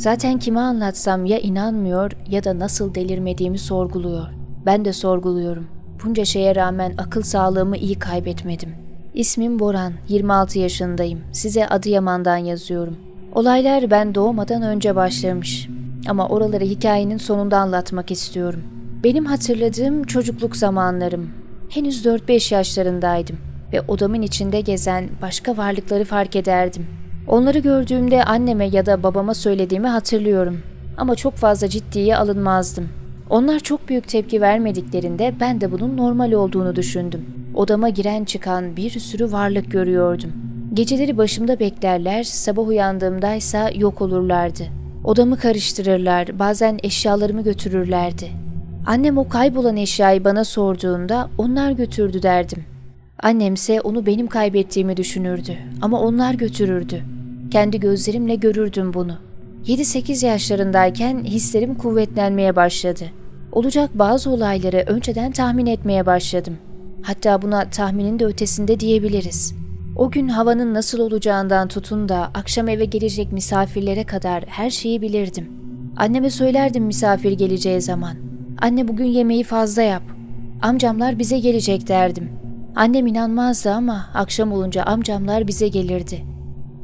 Zaten kime anlatsam ya inanmıyor ya da nasıl delirmediğimi sorguluyor. Ben de sorguluyorum. Bunca şeye rağmen akıl sağlığımı iyi kaybetmedim. İsmim Boran, 26 yaşındayım. Size Adıyaman'dan yazıyorum. Olaylar ben doğmadan önce başlamış. Ama oraları hikayenin sonunda anlatmak istiyorum. Benim hatırladığım çocukluk zamanlarım. Henüz 4-5 yaşlarındaydım ve odamın içinde gezen başka varlıkları fark ederdim. Onları gördüğümde anneme ya da babama söylediğimi hatırlıyorum. Ama çok fazla ciddiye alınmazdım. Onlar çok büyük tepki vermediklerinde ben de bunun normal olduğunu düşündüm. Odama giren çıkan bir sürü varlık görüyordum. Geceleri başımda beklerler, sabah uyandığımdaysa yok olurlardı. Odamı karıştırırlar, bazen eşyalarımı götürürlerdi. Annem o kaybolan eşyayı bana sorduğunda onlar götürdü derdim. Annemse onu benim kaybettiğimi düşünürdü ama onlar götürürdü. Kendi gözlerimle görürdüm bunu. 7-8 yaşlarındayken hislerim kuvvetlenmeye başladı. Olacak bazı olayları önceden tahmin etmeye başladım. Hatta buna tahminin de ötesinde diyebiliriz. O gün havanın nasıl olacağından tutun da akşam eve gelecek misafirlere kadar her şeyi bilirdim. Anneme söylerdim misafir geleceği zaman. Anne bugün yemeği fazla yap. Amcamlar bize gelecek derdim. Annem inanmazdı ama akşam olunca amcamlar bize gelirdi.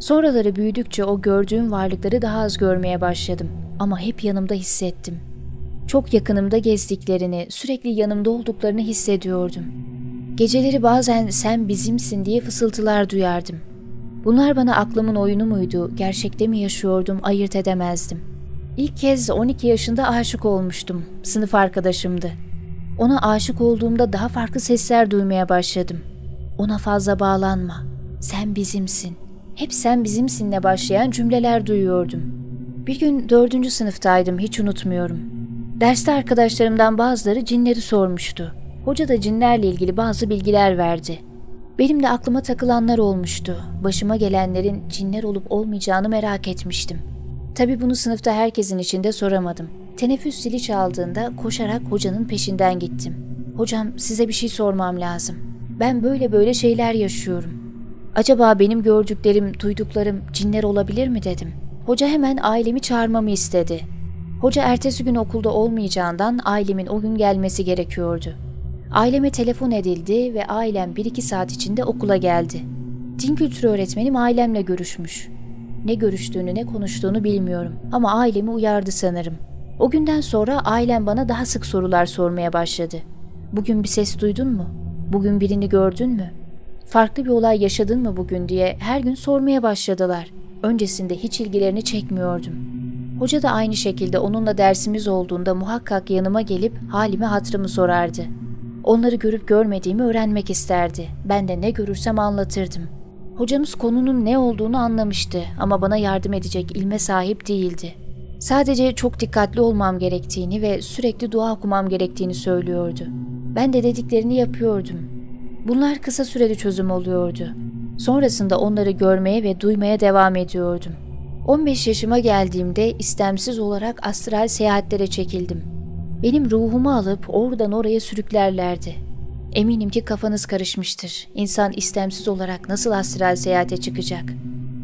Sonraları büyüdükçe o gördüğüm varlıkları daha az görmeye başladım ama hep yanımda hissettim. Çok yakınımda gezdiklerini, sürekli yanımda olduklarını hissediyordum. Geceleri bazen sen bizimsin diye fısıltılar duyardım. Bunlar bana aklımın oyunu muydu, gerçekte mi yaşıyordum ayırt edemezdim. İlk kez 12 yaşında aşık olmuştum, sınıf arkadaşımdı. Ona aşık olduğumda daha farklı sesler duymaya başladım. Ona fazla bağlanma, sen bizimsin, hep sen bizimsinle başlayan cümleler duyuyordum. Bir gün dördüncü sınıftaydım, hiç unutmuyorum. Derste arkadaşlarımdan bazıları cinleri sormuştu. Hoca da cinlerle ilgili bazı bilgiler verdi. Benim de aklıma takılanlar olmuştu. Başıma gelenlerin cinler olup olmayacağını merak etmiştim. Tabii bunu sınıfta herkesin içinde soramadım. Teneffüs zili çaldığında koşarak hocanın peşinden gittim. Hocam size bir şey sormam lazım. Ben böyle böyle şeyler yaşıyorum. Acaba benim gördüklerim, duyduklarım cinler olabilir mi dedim. Hoca hemen ailemi çağırmamı istedi. Hoca ertesi gün okulda olmayacağından ailemin o gün gelmesi gerekiyordu. Aileme telefon edildi ve ailem bir iki saat içinde okula geldi. Din kültürü öğretmenim ailemle görüşmüş. Ne görüştüğünü ne konuştuğunu bilmiyorum ama ailemi uyardı sanırım. O günden sonra ailem bana daha sık sorular sormaya başladı. Bugün bir ses duydun mu? Bugün birini gördün mü? Farklı bir olay yaşadın mı bugün diye her gün sormaya başladılar. Öncesinde hiç ilgilerini çekmiyordum. Hoca da aynı şekilde onunla dersimiz olduğunda muhakkak yanıma gelip halimi hatırımı sorardı. Onları görüp görmediğimi öğrenmek isterdi. Ben de ne görürsem anlatırdım. Hocamız konunun ne olduğunu anlamıştı ama bana yardım edecek ilme sahip değildi. Sadece çok dikkatli olmam gerektiğini ve sürekli dua okumam gerektiğini söylüyordu. Ben de dediklerini yapıyordum. Bunlar kısa süreli çözüm oluyordu. Sonrasında onları görmeye ve duymaya devam ediyordum. 15 yaşıma geldiğimde istemsiz olarak astral seyahatlere çekildim. Benim ruhumu alıp oradan oraya sürüklerlerdi. Eminim ki kafanız karışmıştır. İnsan istemsiz olarak nasıl astral seyahate çıkacak?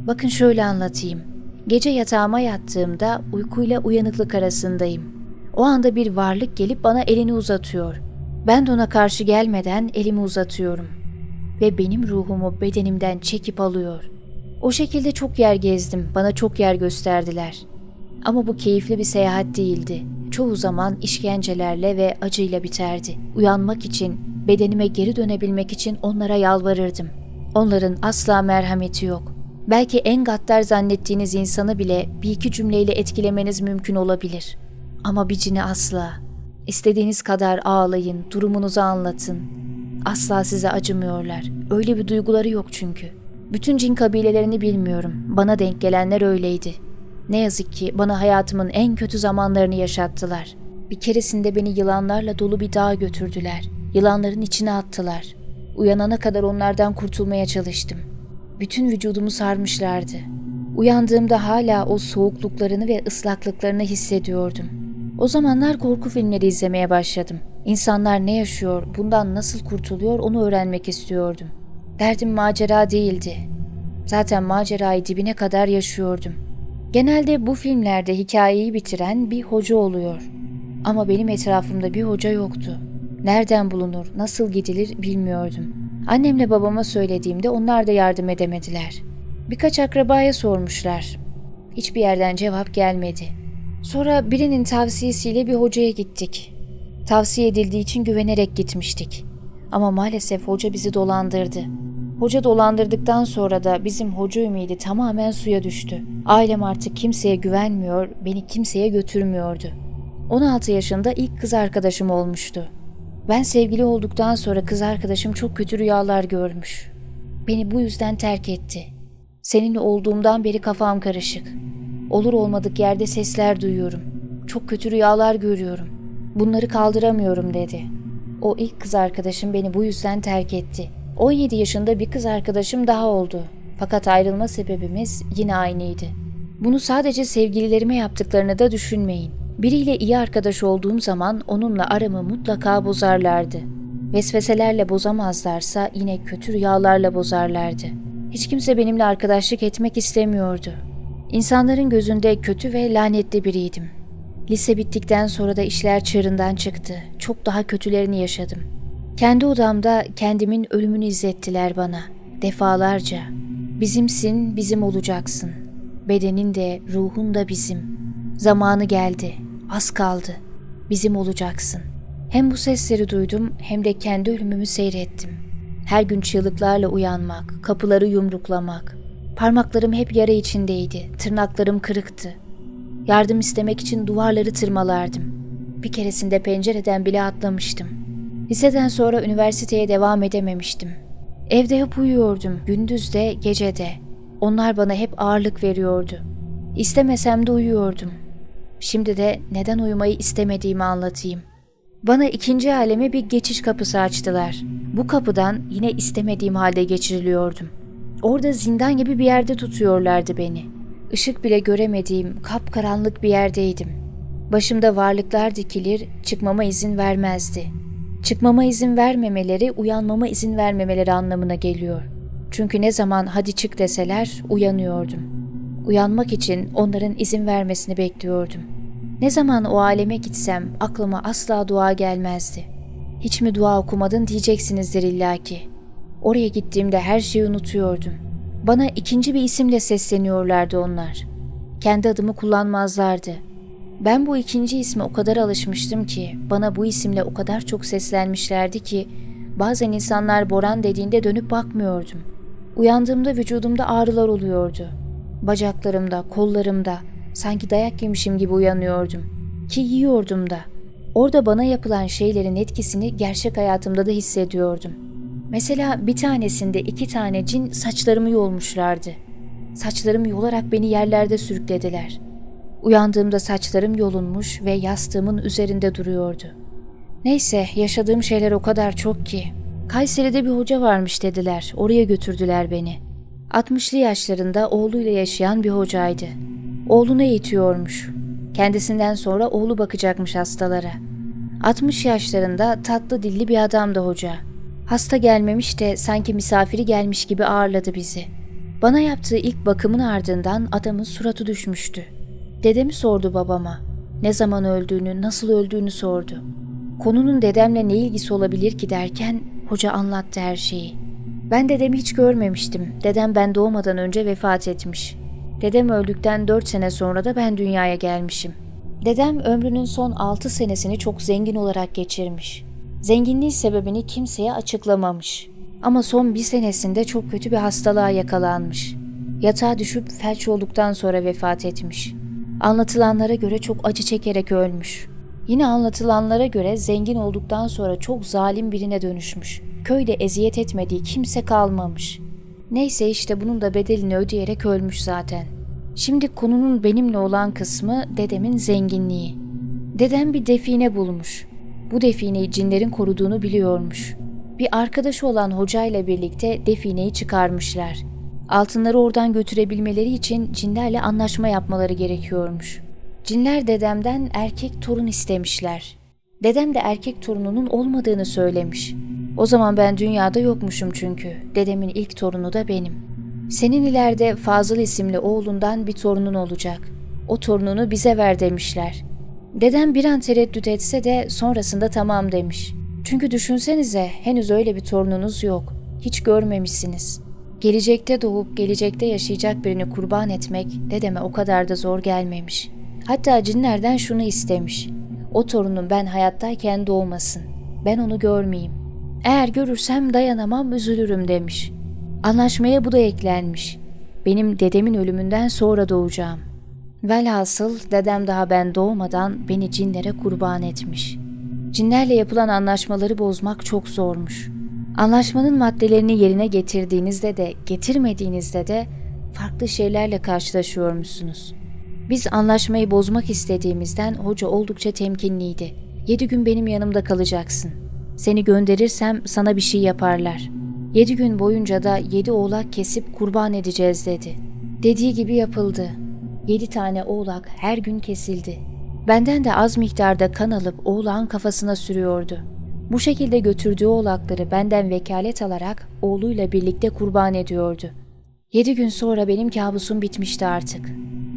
Bakın şöyle anlatayım. Gece yatağıma yattığımda uykuyla uyanıklık arasındayım. O anda bir varlık gelip bana elini uzatıyor. Ben de ona karşı gelmeden elimi uzatıyorum. Ve benim ruhumu bedenimden çekip alıyor. O şekilde çok yer gezdim, bana çok yer gösterdiler. Ama bu keyifli bir seyahat değildi. Çoğu zaman işkencelerle ve acıyla biterdi. Uyanmak için, bedenime geri dönebilmek için onlara yalvarırdım. Onların asla merhameti yok. Belki en gaddar zannettiğiniz insanı bile bir iki cümleyle etkilemeniz mümkün olabilir. Ama bir cini asla. İstediğiniz kadar ağlayın, durumunuzu anlatın. Asla size acımıyorlar. Öyle bir duyguları yok çünkü. Bütün cin kabilelerini bilmiyorum. Bana denk gelenler öyleydi. Ne yazık ki bana hayatımın en kötü zamanlarını yaşattılar. Bir keresinde beni yılanlarla dolu bir dağa götürdüler. Yılanların içine attılar. Uyanana kadar onlardan kurtulmaya çalıştım. Bütün vücudumu sarmışlardı. Uyandığımda hala o soğukluklarını ve ıslaklıklarını hissediyordum. O zamanlar korku filmleri izlemeye başladım. İnsanlar ne yaşıyor, bundan nasıl kurtuluyor onu öğrenmek istiyordum. Derdim macera değildi. Zaten macerayı dibine kadar yaşıyordum. Genelde bu filmlerde hikayeyi bitiren bir hoca oluyor. Ama benim etrafımda bir hoca yoktu. Nereden bulunur, nasıl gidilir bilmiyordum. Annemle babama söylediğimde onlar da yardım edemediler. Birkaç akrabaya sormuşlar. Hiçbir yerden cevap gelmedi. Sonra birinin tavsiyesiyle bir hocaya gittik. Tavsiye edildiği için güvenerek gitmiştik. Ama maalesef hoca bizi dolandırdı. Hoca dolandırdıktan sonra da bizim hoca ümidi tamamen suya düştü. Ailem artık kimseye güvenmiyor, beni kimseye götürmüyordu. 16 yaşında ilk kız arkadaşım olmuştu. Ben sevgili olduktan sonra kız arkadaşım çok kötü rüyalar görmüş. Beni bu yüzden terk etti. Seninle olduğumdan beri kafam karışık. Olur olmadık yerde sesler duyuyorum. Çok kötü rüyalar görüyorum. Bunları kaldıramıyorum dedi. O ilk kız arkadaşım beni bu yüzden terk etti. 17 yaşında bir kız arkadaşım daha oldu. Fakat ayrılma sebebimiz yine aynıydı. Bunu sadece sevgililerime yaptıklarını da düşünmeyin. Biriyle iyi arkadaş olduğum zaman onunla aramı mutlaka bozarlardı. Vesveselerle bozamazlarsa yine kötü rüyalarla bozarlardı. Hiç kimse benimle arkadaşlık etmek istemiyordu. İnsanların gözünde kötü ve lanetli biriydim. Lise bittikten sonra da işler çığırından çıktı. Çok daha kötülerini yaşadım. Kendi odamda kendimin ölümünü izlettiler bana. Defalarca. Bizimsin, bizim olacaksın. Bedenin de, ruhun da bizim. Zamanı geldi. Az kaldı. Bizim olacaksın. Hem bu sesleri duydum hem de kendi ölümümü seyrettim. Her gün çığlıklarla uyanmak, kapıları yumruklamak. Parmaklarım hep yara içindeydi, tırnaklarım kırıktı. Yardım istemek için duvarları tırmalardım. Bir keresinde pencereden bile atlamıştım. Liseden sonra üniversiteye devam edememiştim. Evde hep uyuyordum, gündüz de, gece de. Onlar bana hep ağırlık veriyordu. İstemesem de uyuyordum. Şimdi de neden uyumayı istemediğimi anlatayım. Bana ikinci aleme bir geçiş kapısı açtılar. Bu kapıdan yine istemediğim halde geçiriliyordum. Orada zindan gibi bir yerde tutuyorlardı beni. Işık bile göremediğim kapkaranlık bir yerdeydim. Başımda varlıklar dikilir, çıkmama izin vermezdi. Çıkmama izin vermemeleri, uyanmama izin vermemeleri anlamına geliyor. Çünkü ne zaman hadi çık deseler uyanıyordum. Uyanmak için onların izin vermesini bekliyordum. Ne zaman o aleme gitsem aklıma asla dua gelmezdi. Hiç mi dua okumadın diyeceksinizdir illaki. Oraya gittiğimde her şeyi unutuyordum. Bana ikinci bir isimle sesleniyorlardı onlar. Kendi adımı kullanmazlardı. Ben bu ikinci isme o kadar alışmıştım ki, bana bu isimle o kadar çok seslenmişlerdi ki, bazen insanlar Boran dediğinde dönüp bakmıyordum. Uyandığımda vücudumda ağrılar oluyordu. Bacaklarımda, kollarımda, sanki dayak yemişim gibi uyanıyordum. Ki yiyordum da. Orada bana yapılan şeylerin etkisini gerçek hayatımda da hissediyordum. Mesela bir tanesinde iki tane cin saçlarımı yolmuşlardı. Saçlarımı yolarak beni yerlerde sürüklediler. Uyandığımda saçlarım yolunmuş ve yastığımın üzerinde duruyordu. Neyse yaşadığım şeyler o kadar çok ki. Kayseri'de bir hoca varmış dediler. Oraya götürdüler beni. 60'lı yaşlarında oğluyla yaşayan bir hocaydı. Oğlunu eğitiyormuş. Kendisinden sonra oğlu bakacakmış hastalara. 60 yaşlarında tatlı dilli bir adamdı hoca. Hasta gelmemiş de sanki misafiri gelmiş gibi ağırladı bizi. Bana yaptığı ilk bakımın ardından adamın suratı düşmüştü. Dedemi sordu babama. Ne zaman öldüğünü, nasıl öldüğünü sordu. Konunun dedemle ne ilgisi olabilir ki derken hoca anlattı her şeyi. Ben dedemi hiç görmemiştim. Dedem ben doğmadan önce vefat etmiş. Dedem öldükten 4 sene sonra da ben dünyaya gelmişim. Dedem ömrünün son 6 senesini çok zengin olarak geçirmiş. Zenginliği sebebini kimseye açıklamamış. Ama son bir senesinde çok kötü bir hastalığa yakalanmış. Yatağa düşüp felç olduktan sonra vefat etmiş. Anlatılanlara göre çok acı çekerek ölmüş. Yine anlatılanlara göre zengin olduktan sonra çok zalim birine dönüşmüş. Köyde eziyet etmediği kimse kalmamış. Neyse işte bunun da bedelini ödeyerek ölmüş zaten. Şimdi konunun benimle olan kısmı dedemin zenginliği. Dedem bir define bulmuş. Bu defineyi cinlerin koruduğunu biliyormuş. Bir arkadaşı olan hocayla birlikte defineyi çıkarmışlar. Altınları oradan götürebilmeleri için cinlerle anlaşma yapmaları gerekiyormuş. Cinler dedemden erkek torun istemişler. Dedem de erkek torununun olmadığını söylemiş. O zaman ben dünyada yokmuşum çünkü. Dedemin ilk torunu da benim. Senin ileride Fazıl isimli oğlundan bir torunun olacak. O torununu bize ver demişler. Dedem bir an tereddüt etse de sonrasında tamam demiş. Çünkü düşünsenize henüz öyle bir torununuz yok. Hiç görmemişsiniz. Gelecekte doğup gelecekte yaşayacak birini kurban etmek dedeme o kadar da zor gelmemiş. Hatta cinlerden şunu istemiş. O torunum ben hayattayken doğmasın. Ben onu görmeyeyim. Eğer görürsem dayanamam üzülürüm demiş. Anlaşmaya bu da eklenmiş. Benim dedemin ölümünden sonra doğacağım. Velhasıl dedem daha ben doğmadan beni cinlere kurban etmiş. Cinlerle yapılan anlaşmaları bozmak çok zormuş. Anlaşmanın maddelerini yerine getirdiğinizde de getirmediğinizde de farklı şeylerle karşılaşıyormuşsunuz. Biz anlaşmayı bozmak istediğimizden hoca oldukça temkinliydi. Yedi gün benim yanımda kalacaksın. Seni gönderirsem sana bir şey yaparlar. Yedi gün boyunca da yedi oğlak kesip kurban edeceğiz dedi. Dediği gibi yapıldı. Yedi tane oğlak her gün kesildi. Benden de az miktarda kan alıp oğlağın kafasına sürüyordu. Bu şekilde götürdüğü oğlakları benden vekalet alarak oğluyla birlikte kurban ediyordu. Yedi gün sonra benim kabusum bitmişti artık.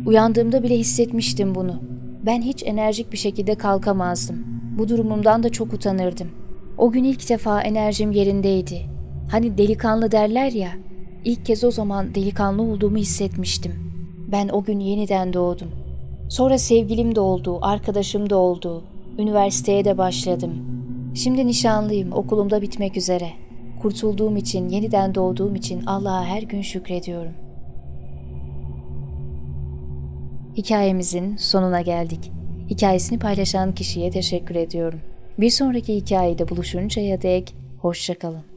Uyandığımda bile hissetmiştim bunu. Ben hiç enerjik bir şekilde kalkamazdım. Bu durumumdan da çok utanırdım. O gün ilk defa enerjim yerindeydi. Hani delikanlı derler ya, ilk kez o zaman delikanlı olduğumu hissetmiştim. Ben o gün yeniden doğdum. Sonra sevgilim de oldu, arkadaşım da oldu. Üniversiteye de başladım. Şimdi nişanlıyım, okulumda bitmek üzere. Kurtulduğum için, yeniden doğduğum için Allah'a her gün şükrediyorum. Hikayemizin sonuna geldik. Hikayesini paylaşan kişiye teşekkür ediyorum. Bir sonraki hikayede buluşuncaya dek hoşçakalın.